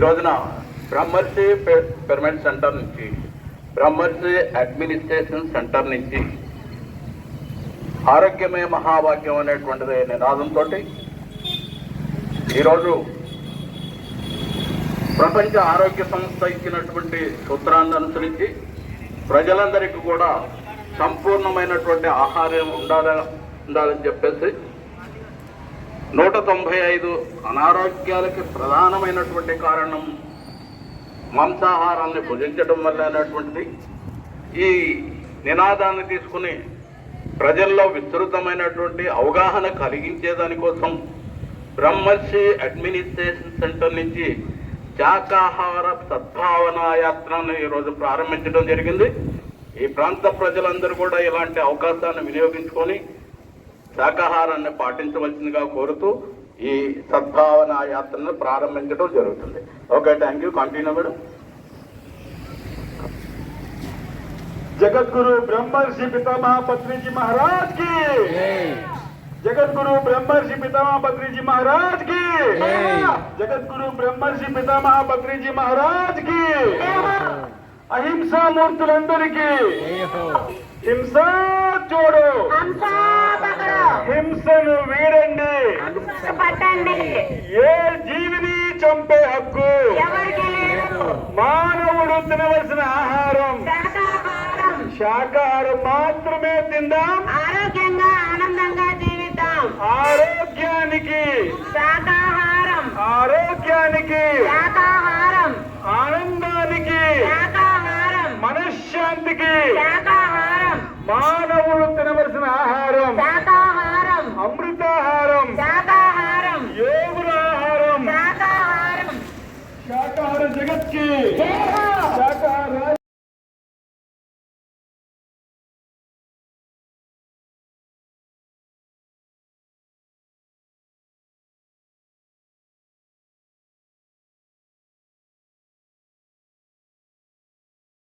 రోజున బ్రహ్మర్షి పె- పిరమిడ్ సెంటర్ నుంచి బ్రహ్మర్షి అడ్మినిస్ట్రేషన్ సెంటర్ నుంచి ఆరోగ్యమే మహాభాగ్యం అనేటువంటిది నినాదంతో ఈరోజు ప్రపంచ ఆరోగ్య సంస్థ ఇచ్చినటువంటి సూత్రాన్ని అనుసరించి ప్రజలందరికీ కూడా సంపూర్ణమైనటువంటి ఆహారం ఉండాలని ఉండాలని చెప్పేసి నూట తొంభై ఐదు అనారోగ్యాలకి ప్రధానమైనటువంటి కారణం మాంసాహారాన్ని భుజించడం వల్ల అనేటువంటిది. ఈ నినాదాన్ని తీసుకుని ప్రజల్లో విస్తృతమైనటువంటి అవగాహన కలిగించే దానికోసం బ్రహ్మర్షి అడ్మినిస్ట్రేషన్ సెంటర్ నుంచి శాకాహార సద్భావన యాత్రను ఈరోజు ప్రారంభించడం జరిగింది. ఈ ప్రాంత ప్రజలందరూ కూడా ఇలాంటి అవకాశాన్ని వినియోగించుకొని శాకాహారాన్ని పాటించవలసిందిగా కోరుతూ ఈ సద్భావన యాత్రను ప్రారంభించడం జరుగుతుంది. Okay thank you continue madam జగద్గురు బ్రహ్మర్షి పితామహ పత్రిజీ మహారాజ్కి జగద్గురు బ్రహ్మర్షి పితామహ పత్రిజీ మహారాజ్కి జగద్గురు బ్రహ్మర్షి పితామహ పత్రిజీ మహారాజ్కి అహింసా మూర్తులందరికీ హింసా ఏ జీవిని చంపే హక్కు? మానవుడు తినవలసిన ఆహారం. శాకాహారం మాత్రమే తిందాం. ఆరోగ్యంగా ఆనందంగా జీవిద్దాం. ఆరోగ్యానికి. శాకాహారం ఆరోగ్యానికి.